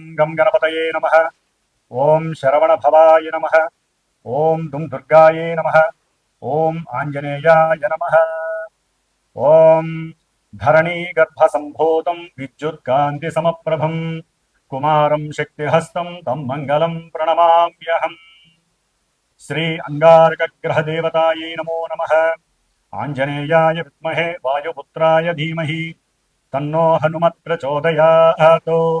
ఓం గం గణపతయే నమ. ఓం శరవణభవాయ నమ. ఓం దుం దుర్గాయే నమ. ఓం ఆంజనేయాయ నమ. ఓం ధరణీగర్భసంభూతం విద్యుత్కాంతిసమప్రభం కుమారం శక్తిహస్తం తం మంగళం ప్రణమామ్యహం. శ్రీ అంగారకగ్రహదేవతాయై నమో నమ. ఆంజనేయాయ విద్మహే వాయుపుత్రాయ ధీమహి. తన్నో హనుమత్ ప్రచోదయాత్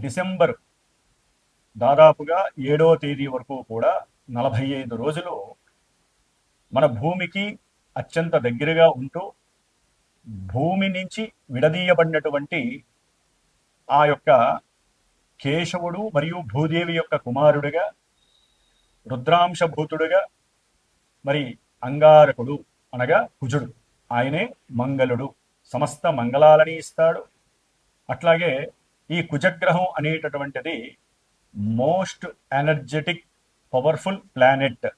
డిసెంబర్ దాదాపుగా ఏడో తేదీ వరకు కూడా నలభై ఐదు రోజులు మన భూమికి అత్యంత దగ్గరగా ఉంటూ భూమి నుంచి విడదీయబడినటువంటి ఆ యొక్క కేశవుడు మరియు భూదేవి యొక్క కుమారుడిగా రుద్రాంశభూతుడుగా మరి అంగారకుడు అనగా కుజుడు. ఆయనే మంగళుడు. సమస్త మంగళాలని ఇస్తాడు. అట్లాగే ఈ కుజగ్రహం అనేటటువంటిది మోస్ట్ ఎనర్జెటిక్ పవర్ఫుల్ ప్లానెట్.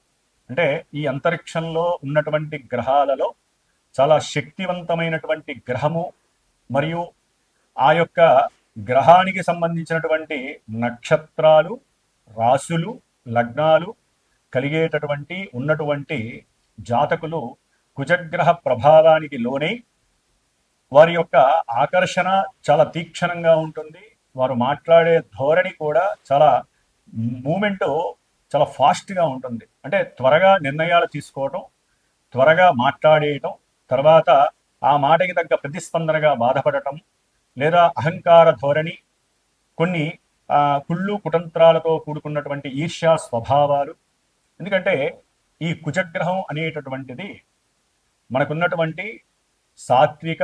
అంటే ఈ అంతరిక్షంలో ఉన్నటువంటి గ్రహాలలో చాలా శక్తివంతమైనటువంటి గ్రహము మరియు ఆ యొక్క గ్రహానికి సంబంధించినటువంటి నక్షత్రాలు రాసులు లగ్నాలు కలిగేటటువంటి ఉన్నటువంటి జాతకులు కుజగ్రహ ప్రభావానికి లోనై వారి యొక్క ఆకర్షణ చాలా తీక్షణంగా ఉంటుంది. వారు మాట్లాడే ధోరణి కూడా చాలా మూమెంట్ చాలా ఫాస్ట్గా ఉంటుంది. అంటే త్వరగా నిర్ణయాలు తీసుకోవటం త్వరగా మాట్లాడేయటం తర్వాత ఆ మాటకి తగ్గ ప్రతిస్పందనగా బాధపడటం లేదా అహంకార ధోరణి కొన్ని కుళ్ళు కుటంత్రాలతో కూడుకున్నటువంటి ఈర్ష్యా స్వభావాలు. ఎందుకంటే ఈ కుజగ్రహం అనేటటువంటిది మనకున్నటువంటి సాత్విక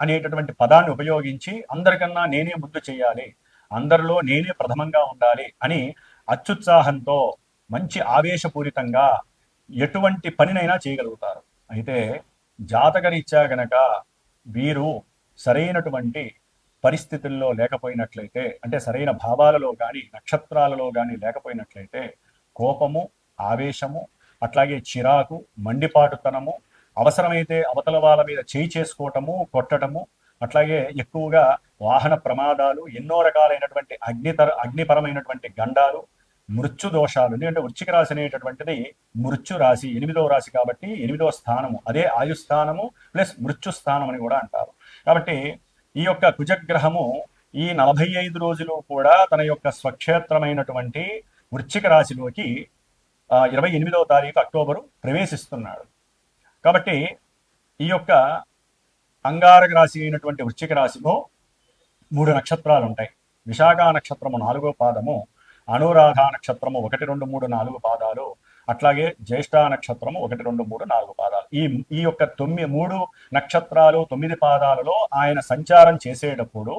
అనేటటువంటి పదాన్ని ఉపయోగించి అందరికన్నా నేనే ముందు చేయాలి అందరిలో నేనే ప్రథమంగా ఉండాలి అని అత్యుత్సాహంతో మంచి ఆవేశపూరితంగా ఎటువంటి పనినైనా చేయగలుగుతారు. అయితే జాతకరీత్యా గనక వీరు సరైనటువంటి పరిస్థితుల్లో లేకపోయినట్లయితే అంటే సరైన భావాలలో కానీ నక్షత్రాలలో కానీ లేకపోయినట్లయితే కోపము ఆవేశము అట్లాగే చిరాకు మండిపాటుతనము అవసరమైతే అవతల వాళ్ళ మీద చేయి చేసుకోవటము కొట్టటము అట్లాగే ఎక్కువగా వాహన ప్రమాదాలు ఎన్నో రకాలైనటువంటి అగ్నితర అగ్నిపరమైనటువంటి గండాలు మృత్యు దోషాలు ఎందుకంటే వృచ్చిక రాశి అనేటటువంటిది మృత్యు రాశి ఎనిమిదో రాశి కాబట్టి ఎనిమిదో స్థానము అదే ఆయుస్థానము ప్లస్ మృత్యు స్థానం అని కూడా అంటారు. కాబట్టి ఈ యొక్క కుజగ్రహము ఈ నలభై ఐదు రోజులు కూడా తన యొక్క స్వక్షేత్రమైనటువంటి వృచ్చిక రాశిలోకి ఇరవై ఎనిమిదవ తారీఖు అక్టోబరు ప్రవేశిస్తున్నాడు. కాబట్టి ఈ యొక్క అంగారక రాశి అయినటువంటి వృశ్చిక రాశిలో మూడు నక్షత్రాలు ఉంటాయి విశాఖ నక్షత్రము నాలుగో పాదము అనురాధ నక్షత్రము ఒకటి రెండు మూడు నాలుగు పాదాలు అట్లాగే జ్యేష్ఠ నక్షత్రము ఒకటి రెండు మూడు నాలుగు పాదాలు. ఈ ఈ యొక్క తొమ్మిది మూడు నక్షత్రాలు తొమ్మిది పాదాలలో ఆయన సంచారం చేసేటప్పుడు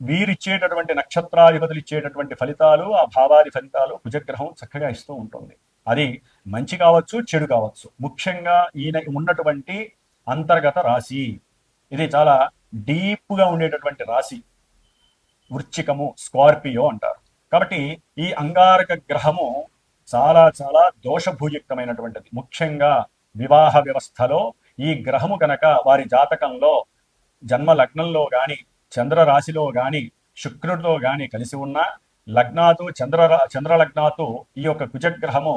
వీరిచ్చేటటువంటి నక్షత్రాధిపతులు ఇచ్చేటటువంటి ఫలితాలు ఆ భావాది ఫలితాలు కుజగ్రహం చక్కగా ఇస్తూ ఉంటుంది. అది మంచి కావచ్చు చెడు కావచ్చు. ముఖ్యంగా ఈయన ఉన్నటువంటి అంతర్గత రాశి. ఇది చాలా డీప్గా ఉండేటటువంటి రాశి. వృచ్చికము స్కార్పియో అంటారు. కాబట్టి ఈ అంగారక గ్రహము చాలా చాలా దోషభూయుక్తమైనటువంటిది ముఖ్యంగా వివాహ వ్యవస్థలో ఈ గ్రహము కనుక వారి జాతకంలో జన్మ లగ్నంలో కానీ చంద్ర రాశిలో కానీ శుక్రుడితో కానీ కలిసి ఉన్న లగ్నాతు చంద్ర చంద్రలగ్నాతు ఈ యొక్క కుజగ్రహము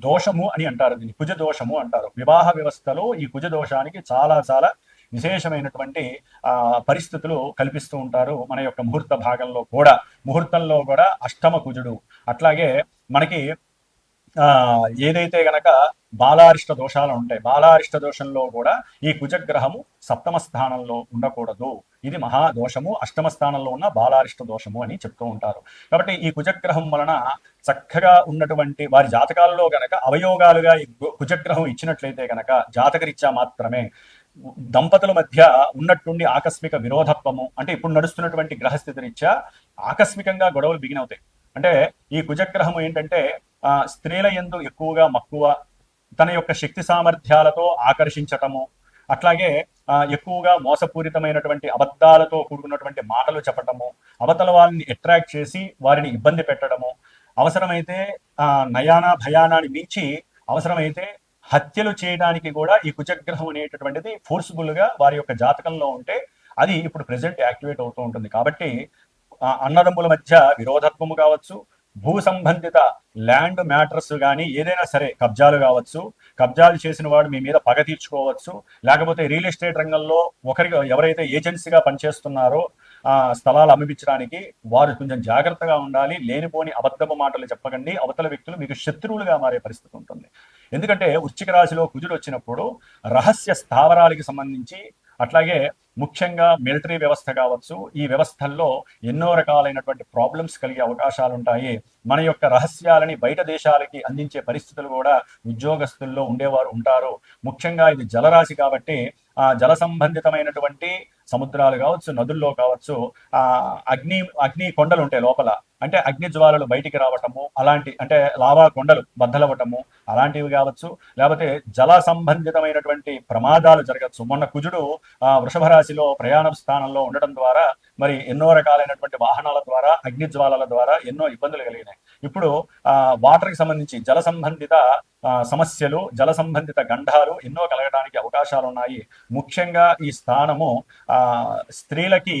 దోషము అని అంటారు దీన్ని. కుజ దోషము అంటారు. వివాహ వ్యవస్థలో ఈ కుజ దోషానికి చాలా చాలా విశేషమైనటువంటి ఆ పరిస్థితులు కల్పిస్తూ ఉంటారు మన యొక్క ముహూర్త భాగంలో కూడా. ముహూర్తంలో కూడా అష్టమ కుజుడు. అట్లాగే మనకి ఆ ఏదైతే గనక బాలారిష్ట దోషాలు ఉంటాయి. బాలారిష్ట దోషంలో కూడా ఈ కుజగ్రహము సప్తమ స్థానంలో ఉండకూడదు. ఇది మహాదోషము. అష్టమ స్థానంలో ఉన్న బాలారిష్ట దోషము అని చెప్తూ ఉంటారు. కాబట్టి ఈ కుజగ్రహం వలన చక్కగా ఉన్నటువంటి వారి జాతకాలలో గనక అవయోగాలుగా ఈ కుజగ్రహం ఇచ్చినట్లయితే గనక జాతకరీత్యా మాత్రమే దంపతుల మధ్య ఉన్నట్టుండి ఆకస్మిక విరోధత్వము అంటే ఇప్పుడు నడుస్తున్నటువంటి గ్రహస్థితి రీత్యా ఆకస్మికంగా గొడవలు బిగినవుతాయి. అంటే ఈ కుజగ్రహం ఏంటంటే ఆ స్త్రీల ఎందు ఎక్కువగా మక్కువ తన యొక్క శక్తి సామర్థ్యాలతో ఆకర్షించటము అట్లాగే ఎక్కువగా మోసపూరితమైనటువంటి అబద్ధాలతో కూడుకున్నటువంటి మాటలు చెప్పటము అవతల వాళ్ళని అట్రాక్ట్ చేసి వారిని ఇబ్బంది పెట్టడము అవసరమైతే నయాన నయానా భయానాన్ని మించి అవసరమైతే హత్యలు చేయడానికి కూడా ఈ కుజగ్రహం అనేటటువంటిది ఫోర్స్ఫుల్గా వారి యొక్క జాతకంలో ఉంటే అది ఇప్పుడు ప్రజెంట్ యాక్టివేట్ అవుతూ ఉంటుంది. కాబట్టి అన్నదమ్ముల మధ్య విరోధత్వము కావచ్చు భూ సంబంధిత ల్యాండ్ మ్యాటర్స్ కానీ ఏదైనా సరే కబ్జాలు కావచ్చు కబ్జాలు చేసిన వాడు మీ మీద పగ తీర్చుకోవచ్చు లేకపోతే రియల్ ఎస్టేట్ రంగంలో ఒకరికి ఎవరైతే ఏజెన్సీగా పనిచేస్తున్నారో ఆ స్థలాలు అమ్మిపించడానికి వారు కొంచెం జాగ్రత్తగా ఉండాలి. లేనిపోని అబద్ధపు మాటలు చెప్పకండి. అవతల వ్యక్తులు మీకు శత్రువులుగా మారే పరిస్థితి ఉంటుంది. ఎందుకంటే వృశ్చిక రాశిలో కుజుడు వచ్చినప్పుడు రహస్య స్థావరాలకి సంబంధించి అట్లాగే ముఖ్యంగా మిలిటరీ వ్యవస్థ కావచ్చు ఈ వ్యవస్థల్లో ఎన్నో రకాలైనటువంటి ప్రాబ్లమ్స్ కలిగే అవకాశాలు ఉంటాయి మన యొక్క రహస్యాలని బయట దేశాలకి అందించే పరిస్థితులు కూడా ఉద్యోగస్తుల్లో ఉండేవారు ఉంటారు. ముఖ్యంగా ఇది జలరాశి కాబట్టి ఆ జల సంబంధితమైనటువంటి సముద్రాలు కావచ్చు నదుల్లో కావచ్చు ఆ అగ్ని అగ్ని కొండలు ఉంటాయి లోపల. అంటే అగ్ని జ్వాలలు బయటికి రావటము అలాంటి అంటే లావా కొండలు బద్దలవ్వటము అలాంటివి కావచ్చు. లేకపోతే జల సంబంధితమైనటువంటి ప్రమాదాలు జరగచ్చు. మొన్న కుజుడు ఆ వృషభ రాశిలో ప్రయాణ స్థానంలో ఉండటం ద్వారా మరి ఎన్నో రకాలైనటువంటి వాహనాల ద్వారా అగ్ని జ్వాలల ద్వారా ఎన్నో ఇబ్బందులు కలిగినాయి. ఇప్పుడు ఆ వాటర్కి సంబంధించి జల సంబంధిత సమస్యలు జల సంబంధిత గంధాలు ఎన్నో కలగడానికి అవకాశాలు ఉన్నాయి ముఖ్యంగా ఈ స్థానము ఆ స్త్రీలకి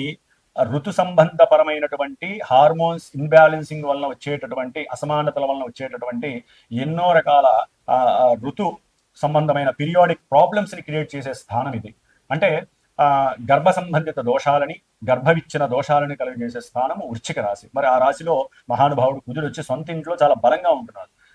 ఋతు సంబంధపరమైనటువంటి హార్మోన్స్ ఇన్బ్యాలెన్సింగ్ వలన వచ్చేటటువంటి అసమానతల వలన వచ్చేటటువంటి ఎన్నో రకాల ఋతు సంబంధమైన పీరియాడిక్ ప్రాబ్లమ్స్ని క్రియేట్ చేసే స్థానం ఇది. అంటే గర్భ సంబంధిత దోషాలని గర్భవిచ్చిన దోషాలని కలిగజేసే స్థానము వృశ్చిక రాశి. మరి ఆ రాశిలో మహానుభావుడు కుజుడు వచ్చి సొంత ఇంట్లో చాలా బలంగా ఉంటున్నాడు.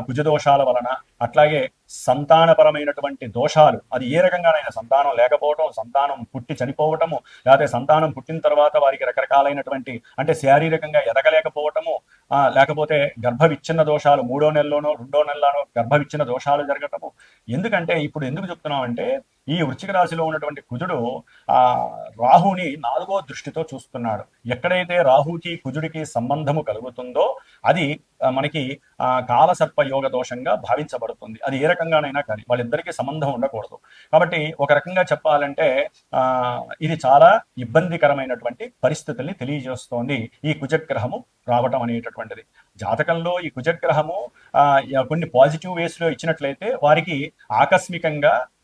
కుజదోషాల వలన అట్లాగే సంతానపరమైనటువంటి దోషాలు అది ఏ రకంగానైనా సంతానం లేకపోవటం సంతానం పుట్టి చనిపోవటము లేకపోతే సంతానం పుట్టిన తర్వాత వారికి రకరకాలైనటువంటి అంటే శారీరకంగా ఎదగలేకపోవటము లేకపోతే గర్భ విచ్ఛిన్న దోషాలు మూడో నెలలోనో రెండో నెలలోనో గర్భవిచ్ఛిన్న దోషాలు జరగటము. ఎందుకంటే ఇప్పుడు ఎందుకు చెప్తున్నాం అంటే ఈ వృచ్చిక రాశిలో ఉన్నటువంటి కుజుడు ఆ రాహుని నాలుగో దృష్టితో చూస్తున్నాడు. ఎక్కడైతే రాహుకి కుజుడికి సంబంధము కలుగుతుందో అది మనకి ఆ కాలసర్ప యోగ దోషంగా భావించబడుతుంది. అది ఏ రకంగానైనా కానీ వాళ్ళిద్దరికీ సంబంధం ఉండకూడదు. కాబట్టి ఒక రకంగా చెప్పాలంటే ఆ ఇది చాలా ఇబ్బందికరమైనటువంటి పరిస్థితుల్ని తెలియజేస్తోంది ఈ కుజగ్రహము రావటం అనేటటువంటిది. జాతకంలో ఈ కుజగ్రహము కొన్ని పాజిటివ్ వేస్లో ఇచ్చినట్లయితే వారికి ఆకస్మికంగా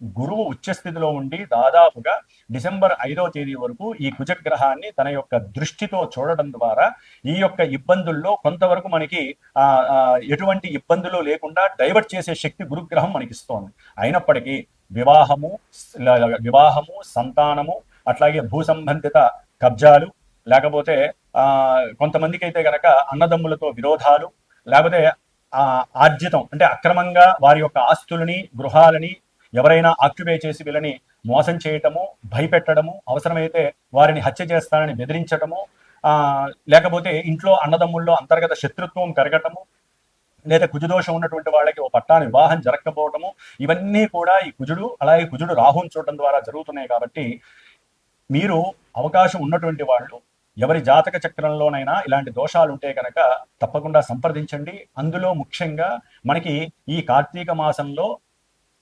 గురువు ఉచ్చస్థితిలో ఉండి దాదాపుగా డిసెంబర్ ఐదో తేదీ వరకు ఈ కుజగ్రహాన్ని తన యొక్క దృష్టితో చూడడం ద్వారా ఈ యొక్క ఇబ్బందుల్లో కొంతవరకు మనకి ఎటువంటి ఇబ్బందులు లేకుండా డైవర్ట్ చేసే శక్తి గురుగ్రహం మనకిస్తోంది. అయినప్పటికీ వివాహము వివాహము సంతానము అట్లాగే భూ సంబంధిత కబ్జాలు లేకపోతే కొంతమందికి అయితే గనక అన్నదమ్ములతో విరోధాలు లేకపోతే ఆర్జితం అంటే అక్రమంగా వారి యొక్క ఆస్తులని గృహాలని ఎవరైనా ఆక్యుపై చేసి వీళ్ళని మోసం చేయటము భయపెట్టడము అవసరమైతే వారిని హత్య చేస్తానని బెదిరించటము లేకపోతే ఇంట్లో అన్నదమ్ముల్లో అంతర్గత శత్రుత్వం పెరగటము లేదా కుజుదోషం ఉన్నటువంటి వాళ్ళకి ఓ పట్టాన వివాహం జరగకపోవటము ఇవన్నీ కూడా ఈ కుజుడు అలాగే కుజుడు రాహుని చూడటం ద్వారా జరుగుతున్నాయి కాబట్టి మీరు అవకాశం ఉన్నటువంటి వాళ్ళు ఎవరి జాతక చక్రంలోనైనా ఇలాంటి దోషాలు ఉంటే కనుక తప్పకుండా సంప్రదించండి. అందులో ముఖ్యంగా మనకి ఈ కార్తీక మాసంలో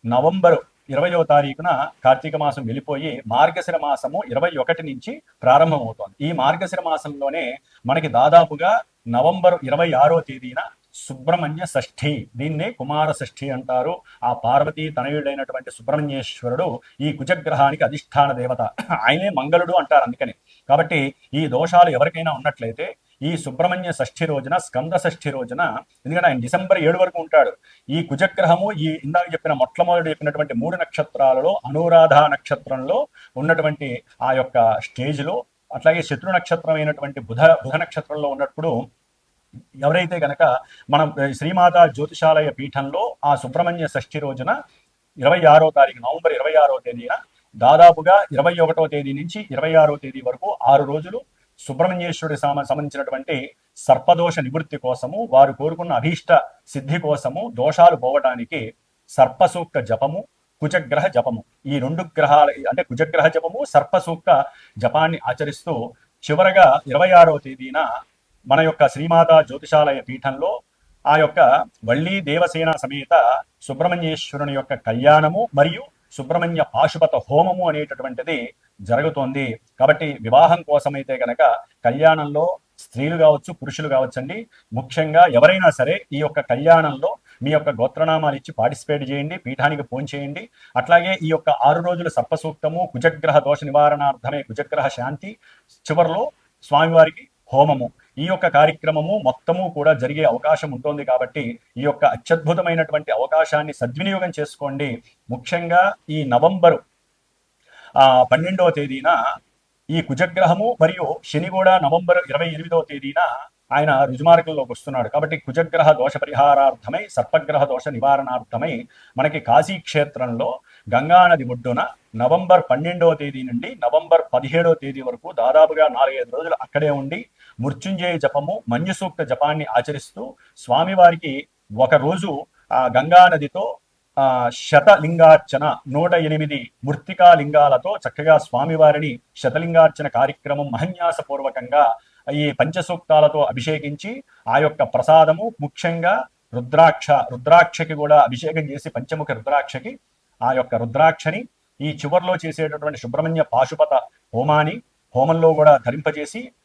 నవంబరు ఇరవయో తారీఖున కార్తీక మాసం వెళ్ళిపోయి మార్గశిర మాసము ఇరవై ఒకటి నుంచి ప్రారంభమవుతోంది. ఈ మార్గశిర మాసంలోనే మనకి దాదాపుగా నవంబర్ ఇరవై ఆరో తేదీన సుబ్రహ్మణ్య షష్ఠి. దీన్నే కుమార షష్ఠి అంటారు. ఆ పార్వతీ తనయుడైనటువంటి సుబ్రహ్మణ్యేశ్వరుడు ఈ కుజగ్రహానికి అధిష్టాన దేవత. ఆయనే మంగళుడు అంటారు అందుకని. కాబట్టి ఈ దోషాలు ఎవరికైనా ఉన్నట్లయితే ఈ సుబ్రహ్మణ్య షష్ఠి రోజున స్కంద షష్ఠి రోజున ఎందుకంటే ఆయన డిసెంబర్ ఏడు వరకు ఉంటాడు. ఈ కుజగ్రహము ఈ ఇందాక చెప్పిన మొట్టమొదటి చెప్పినటువంటి మూడు నక్షత్రాలలో అనురాధ నక్షత్రంలో ఉన్నటువంటి ఆ యొక్క స్టేజ్లో అట్లాగే శత్రు నక్షత్రం అయినటువంటి బుధ బుధ నక్షత్రంలో ఉన్నప్పుడు ఎవరైతే గనక మనం శ్రీమాత జ్యోతిషాలయ పీఠంలో ఆ సుబ్రహ్మణ్య షష్ఠి రోజున ఇరవై ఆరో తారీఖు నవంబర్ ఇరవై ఆరో తేదీన దాదాపుగా ఇరవై ఒకటో తేదీ నుంచి ఇరవై ఆరో తేదీ వరకు ఆరు రోజులు సుబ్రహ్మణ్యేశ్వరుడి సంబంధించినటువంటి సర్పదోష నివృత్తి కోసము వారు కోరుకున్న అభీష్ట సిద్ధి కోసము దోషాలు పోవటానికి సర్పసూక్త జపము కుజగ్రహ జపము. ఈ రెండు గ్రహాల అంటే కుజగ్రహ జపము సర్పసూక్త జపాన్ని ఆచరిస్తూ చివరగా ఇరవై ఆరో తేదీన మన యొక్క శ్రీమాత జ్యోతిషాలయ పీఠంలో ఆ యొక్క వళ్ళీ దేవసేన సమేత సుబ్రహ్మణ్యేశ్వరుని యొక్క కళ్యాణము మరియు సుబ్రహ్మణ్య పాశుపత హోమము అనేటటువంటిది జరుగుతోంది. కాబట్టి వివాహం కోసమైతే గనక కళ్యాణంలో స్త్రీలు కావచ్చు పురుషులు కావచ్చండి. ముఖ్యంగా ఎవరైనా సరే ఈ యొక్క కళ్యాణంలో మీ యొక్క గోత్రనామాలు ఇచ్చి పార్టిసిపేట్ చేయండి పీఠానికి ఫోన్ చేయండి. అట్లాగే ఈ యొక్క ఆరు రోజుల సర్పసూక్తము కుజగ్రహ దోష నివారణార్థమే కుజగ్రహ శాంతి చివరిలో స్వామివారికి హోమము. ఈ యొక్క కార్యక్రమము మొత్తము కూడా జరిగే అవకాశం ఉంటుంది కాబట్టి ఈ యొక్క అత్యద్భుతమైనటువంటి అవకాశాన్ని సద్వినియోగం చేసుకోండి. ముఖ్యంగా ఈ నవంబరు ఆ పన్నెండవ తేదీన ఈ కుజగ్రహము మరియు శని కూడా నవంబర్ ఇరవై ఎనిమిదవ తేదీన ఆయన రుజుమార్గంలోకి వస్తున్నాడు. కాబట్టి కుజగ్రహ దోష పరిహారార్థమై సర్పగ్రహ దోష నివారణార్థమై మనకి కాశీ క్షేత్రంలో గంగానది ఒడ్డున నవంబర్ పన్నెండవ తేదీ నుండి నవంబర్ పదిహేడవ తేదీ వరకు దాదాపుగా నాలుగైదు రోజులు అక్కడే ఉండి మృత్యుంజయ జపము మంజుసూక్త జపాన్ని ఆచరిస్తూ స్వామివారికి ఒక రోజు ఆ గంగా నదితో ఆ శతలింగార్చన నూట ఎనిమిది మృత్తికా లింగాలతో చక్కగా స్వామివారిని శతలింగార్చన కార్యక్రమం మహన్యాసపూర్వకంగా ఈ పంచసూక్తాలతో అభిషేకించి ఆ యొక్క ప్రసాదము ముఖ్యంగా రుద్రాక్ష రుద్రాక్షకి కూడా అభిషేకం చేసి పంచముఖ రుద్రాక్షకి ఆ యొక్క రుద్రాక్షని ఈ చివర్లో చేసేటటువంటి సుబ్రహ్మణ్య పాశుపత హోమాని హోమంలో కూడా ధరింపజేసి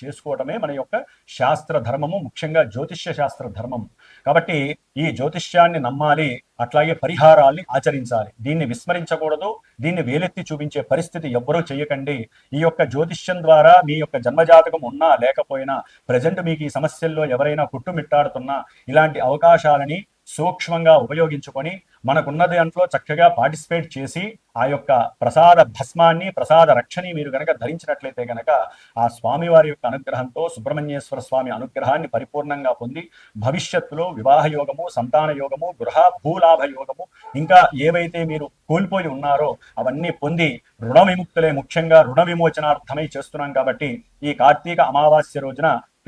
చేసుకోవటమే మన యొక్క శాస్త్ర ధర్మము ముఖ్యంగా జ్యోతిష్య శాస్త్ర ధర్మం కాబట్టి ఈ జ్యోతిష్యాన్ని నమ్మాలి అట్లాగే పరిహారాల్ని ఆచరించాలి. దీన్ని విస్మరించకూడదు దీన్ని వేలెత్తి చూపించే పరిస్థితి ఎవ్వరూ చేయకండి. ఈ యొక్క జ్యోతిష్యం ద్వారా మీ యొక్క జన్మజాతకం ఉన్నా లేకపోయినా ప్రజెంట్ మీకు ఈ సమస్యల్లో ఎవరైనా కుట్టుమిట్టాడుతున్నా ఇలాంటి అవకాశాలని సూక్ష్మంగా ఉపయోగించుకొని మనకున్న దాంట్లో చక్కగా పార్టిసిపేట్ చేసి ఆ యొక్క ప్రసాద భస్మాన్ని ప్రసాద రక్షని మీరు గనక ధరించినట్లయితే గనక ఆ స్వామివారి యొక్క అనుగ్రహంతో సుబ్రహ్మణ్యేశ్వర స్వామి అనుగ్రహాన్ని పరిపూర్ణంగా పొంది భవిష్యత్తులో వివాహ యోగము సంతాన యోగము గృహ భూలాభ యోగము ఇంకా ఏవైతే మీరు కోల్పోయి ఉన్నారో అవన్నీ పొంది రుణ విముక్తులే ముఖ్యంగా రుణ విమోచనార్థమై చేస్తున్నాం కాబట్టి ఈ కార్తీక అమావాస్య రోజున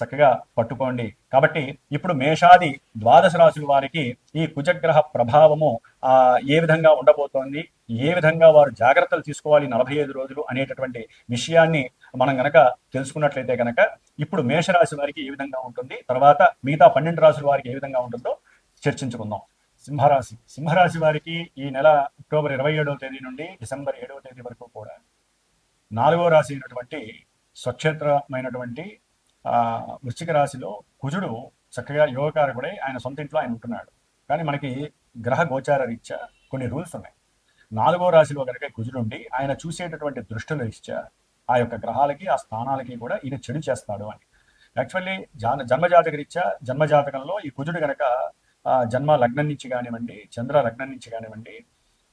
చక్కగా పట్టుకోండి. కాబట్టి ఇప్పుడు మేషాది ద్వాదశ రాశుల వారికి ఈ కుజగ్రహ ప్రభావము ఆ ఏ విధంగా ఉండబోతోంది ఏ విధంగా వారు జాగ్రత్తలు తీసుకోవాలి నలభై ఐదు రోజులు అనేటటువంటి విషయాన్ని మనం గనక తెలుసుకున్నట్లయితే గనక ఇప్పుడు మేషరాశి వారికి ఏ విధంగా ఉంటుంది తర్వాత మిగతా పన్నెండు రాశుల వారికి ఏ విధంగా ఉంటుందో చర్చించుకుందాం. సింహరాశి సింహరాశి వారికి ఈ నెల అక్టోబర్ ఇరవై ఏడవ తేదీ నుండి డిసెంబర్ ఏడవ తేదీ వరకు కూడా నాలుగవ రాశి అయినటువంటి స్వక్షేత్రమైనటువంటి వృశ్చిక రాశిలో కుజుడు చక్కగా యోగకారకుడై ఆయన సొంత ఇంట్లో ఆయన ఉంటున్నాడు. కానీ మనకి గ్రహ గోచార రీత్యా కొన్ని రూల్స్ ఉన్నాయి. నాలుగో రాశిలో కనుక కుజుడుండి ఆయన చూసేటటువంటి దృష్టిలో ఇచ్చా ఆ యొక్క గ్రహాలకి ఆ స్థానాలకి కూడా ఈయన చెడు చేస్తాడు అని. యాక్చువల్లీ జాన జన్మజాతక రీత్యా జన్మజాతకంలో ఈ కుజుడు కనుక జన్మ లగ్నం నుంచి కానివ్వండి చంద్ర లగ్నం నుంచి కానివ్వండి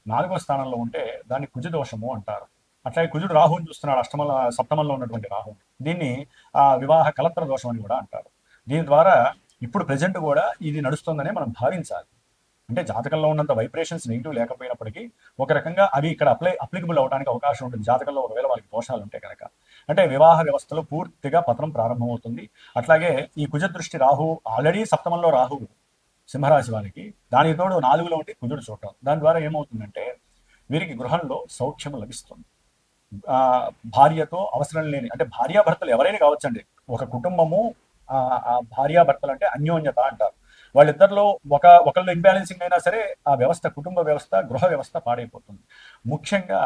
నాలుగో స్థానంలో ఉంటే దాన్ని కుజదోషము అంటారు. అట్లాగే కుజుడు రాహుని చూస్తున్నాడు అష్టమల సప్తమంలో ఉన్నటువంటి రాహు దీన్ని ఆ వివాహ కలత్ర దోషం అని కూడా అంటారు. దీని ద్వారా ఇప్పుడు ప్రజెంట్ కూడా ఇది నడుస్తుందనే మనం భావించాలి. అంటే జాతకంలో ఉన్నంత వైబ్రేషన్స్ నెగిటివ్ లేకపోయినప్పటికీ ఒక రకంగా అవి ఇక్కడ అప్లై అప్లికబుల్ అవడానికి అవకాశం ఉంటుంది. జాతకంలో ఒకవేళ వాళ్ళకి దోషాలు ఉంటే కనుక. అంటే వివాహ వ్యవస్థలో పూర్తిగా పతనం ప్రారంభమవుతుంది. అట్లాగే ఈ కుజ దృష్టి రాహు ఆల్రెడీ సప్తమంలో రాహు సింహరాశి వారికి దానికి తోడు నాలుగులో ఉండి కుజుడు చూడటం. దాని ద్వారా ఏమవుతుందంటే వీరికి గృహంలో సౌఖ్యం లభిస్తుంది. భార్యతో అవసరం లేని అంటే భార్యాభర్తలు ఎవరైనా కావచ్చండి. ఒక కుటుంబము ఆ భార్యాభర్తలు అంటే అన్యోన్యత అంటారు. వాళ్ళిద్దరిలో ఒక ఒకళ్ళు ఇన్బ్యాలెన్సింగ్ అయినా సరే ఆ వ్యవస్థ కుటుంబ వ్యవస్థ గృహ వ్యవస్థ పాడైపోతుంది. ముఖ్యంగా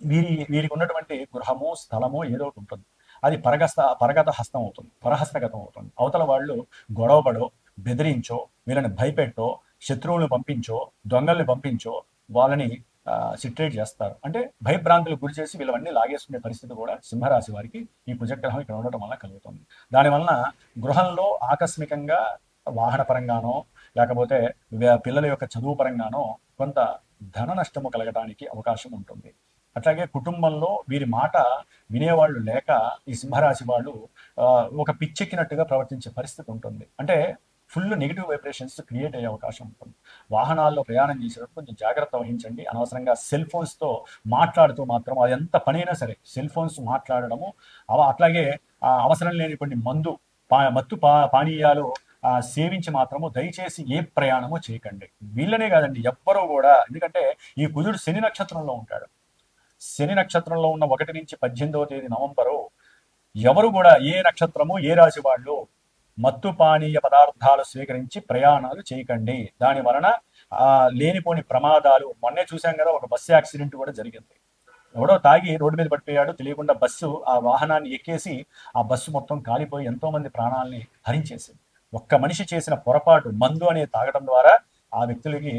వీరి వీరికి ఉన్నటువంటి గృహము స్థలము ఏదో ఒకటి ఉంటుంది. అది పరగస్త పరగత హస్తం అవుతుంది పరహస్తగతం అవుతుంది. అవతల వాళ్ళు గొడవపడో బెదిరించో వీళ్ళని భయపెట్టో శత్రువులను పంపించో దొంగల్ని పంపించో వాళ్ళని సిట్రేట్ చేస్తారు. అంటే భయభ్రాంతులకు గురి చేసి వీళ్ళవన్నీ లాగేసుకునే పరిస్థితి కూడా సింహరాశి వారికి ఈ కుజగ్రహం ఇక్కడ ఉండటం వల్ల కలుగుతుంది. దానివలన గృహంలో ఆకస్మికంగా వాహన పరంగానో లేకపోతే పిల్లల యొక్క చదువు పరంగానో కొంత ధన నష్టము కలగడానికి అవకాశం ఉంటుంది. అట్లాగే కుటుంబంలో వీరి మాట వినేవాళ్ళు లేక ఈ సింహరాశి వాళ్ళు ఒక పిచ్చెక్కినట్టుగా ప్రవర్తించే పరిస్థితి ఉంటుంది. అంటే ఫుల్ నెగిటివ్ వైబ్రేషన్స్ క్రియేట్ అయ్యే అవకాశం ఉంటుంది. వాహనాల్లో ప్రయాణం చేసేటప్పుడు కొంచెం జాగ్రత్త వహించండి. అనవసరంగా సెల్ ఫోన్స్తో మాట్లాడుతూ మాత్రం అది ఎంత పనైనా సరే సెల్ ఫోన్స్ మాట్లాడడము అట్లాగే ఆ, అవసరం లేని కొన్ని మందు పా మత్తు పా పానీయాలు సేవించి మాత్రము దయచేసి ఏ ప్రయాణము చేయకండి. వీళ్ళనే కాదండి ఎవ్వరూ కూడా ఎందుకంటే ఈ కుజుడు శని నక్షత్రంలో ఉంటాడు. శని నక్షత్రంలో ఉన్న ఒకటి నుంచి పద్దెనిమిదవ తేదీ నవంబరు ఎవరు కూడా ఏ నక్షత్రము ఏ రాశి వాళ్ళు మత్తు పానీయ పదార్థాలు స్వీకరించి ప్రయాణాలు చేయకండి. దాని వలన ఆ, లేనిపోని ప్రమాదాలు. మొన్నే చూసాం కదా ఒక బస్సు యాక్సిడెంట్ కూడా జరిగింది. ఎవడో తాగి రోడ్డు మీద పడిపోయాడు. తెలియకుండా బస్సు ఆ వాహనాన్ని ఎక్కేసి ఆ బస్సు మొత్తం కాలిపోయి ఎంతో మంది ప్రాణాలని హరించేసింది. ఒక్క మనిషి చేసిన పొరపాటు మందు అనేది తాగడం ద్వారా ఆ వ్యక్తులకి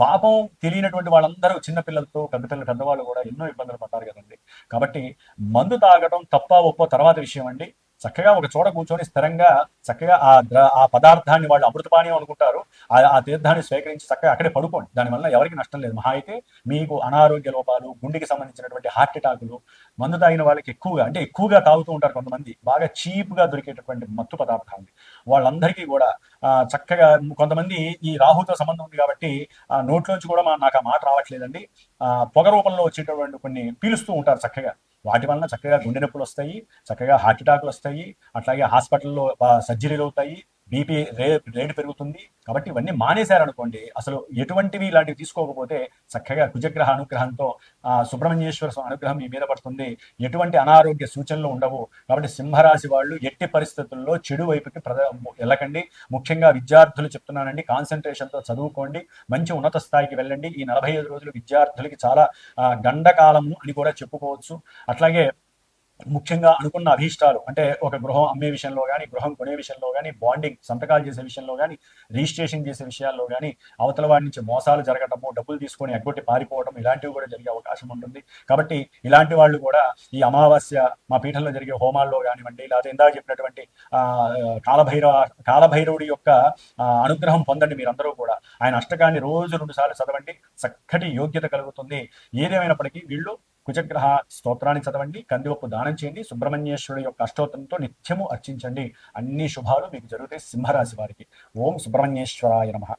పాపం తెలియనటువంటి వాళ్ళందరూ చిన్నపిల్లలతో పెద్దపిల్లలు పెద్దవాళ్ళు కూడా ఎన్నో ఇబ్బందులు పడ్డారు కదండి. కాబట్టి మందు తాగడం తప్ప ఒప్పో తర్వాత విషయం అండి. చక్కగా ఒక చోట కూర్చొని స్థిరంగా చక్కగా ఆ ఆ పదార్థాన్ని వాళ్ళు అమృతపానీయం అనుకుంటారు. ఆ ఆ తీర్థాన్ని స్వీకరించి చక్కగా అక్కడే పడుకోండి. దానివల్ల ఎవరికి నష్టం లేదు. మహా అయితే మీకు అనారోగ్య లోపాలు గుండెకి సంబంధించినటువంటి హార్ట్ అటాకులు మందు తాగిన వాళ్ళకి ఎక్కువగా అంటే ఎక్కువగా తాగుతూ ఉంటారు కొంతమంది. బాగా చీప్గా దొరికేటటువంటి మత్తు పదార్థాలు. వాళ్ళందరికీ కూడా చక్కగా కొంతమంది ఈ రాహుతో సంబంధం ఉంది కాబట్టి ఆ నోట్లోంచి కూడా మా- నాకు ఆ మాట రావట్లేదండి. ఆ పొగ రూపంలో వచ్చేటటువంటి కొన్ని పీలుస్తూ ఉంటారు చక్కగా. వాటి వలన చక్కగా గుండె నొప్పులు వస్తాయి చక్కగా హార్ట్ అటాక్లు వస్తాయి అట్లాగే హాస్పిటల్లో సర్జరీలు అవుతాయి. బీపీ రే రేటు పెరుగుతుంది. కాబట్టి ఇవన్నీ మానేశారనుకోండి అసలు ఎటువంటివి ఇలాంటివి తీసుకోకపోతే చక్కగా కుజగ్రహ అనుగ్రహంతో ఆ సుబ్రహ్మణ్యేశ్వర స్వామి అనుగ్రహం మీ మీద పడుతుంది. ఎటువంటి అనారోగ్య సూచనలు ఉండవు. కాబట్టి సింహరాశి వాళ్ళు ఎట్టి పరిస్థితుల్లో చెడు వైపుకి ప్రద వెళ్ళకండి. ముఖ్యంగా విద్యార్థులు చెప్తున్నానండి కాన్సన్ట్రేషన్తో చదువుకోండి. మంచి ఉన్నత స్థాయికి వెళ్ళండి. ఈ నలభై ఐదు రోజులు విద్యార్థులకి చాలా గండకాలము అని కూడా చెప్పుకోవచ్చు. అట్లాగే ముఖ్యంగా అనుకున్న అభీష్టాలు అంటే ఒక గృహం అమ్మే విషయంలో కానీ గృహం కొనే విషయంలో కానీ బాండింగ్ సంతకాలు చేసే విషయంలో కానీ రిజిస్ట్రేషన్ చేసే విషయాల్లో కానీ అవతల వాడి నుంచి మోసాలు జరగటము డబ్బులు తీసుకొని ఎగ్గొట్టి పారిపోవడం ఇలాంటివి కూడా జరిగే అవకాశం ఉంటుంది. కాబట్టి ఇలాంటి వాళ్ళు కూడా ఈ అమావాస్య మా పీఠంలో జరిగే హోమాల్లో కానివ్వండి లేదా ఇందాక చెప్పినటువంటి ఆ, కాలభైరవ కాలభైరవుడి యొక్క అనుగ్రహం పొందండి మీరందరూ కూడా. ఆయన అష్టకాన్ని రోజు రెండు సార్లు చదవండి చక్కటి యోగ్యత కలుగుతుంది. ఏదేమైనప్పటికీ వీళ్ళు కుజగ్రహ స్తోత్రాన్ని చదవండి కందివప్పు దానం చేయండి సుబ్రహ్మణ్యేశ్వరుడు యొక్క అష్టోత్తరంతో నిత్యము అర్చించండి. అన్ని శుభాలు మీకు జరుగుతాయి సింహరాశి వారికి. ఓం సుబ్రహ్మణ్యేశ్వరాయ నమః.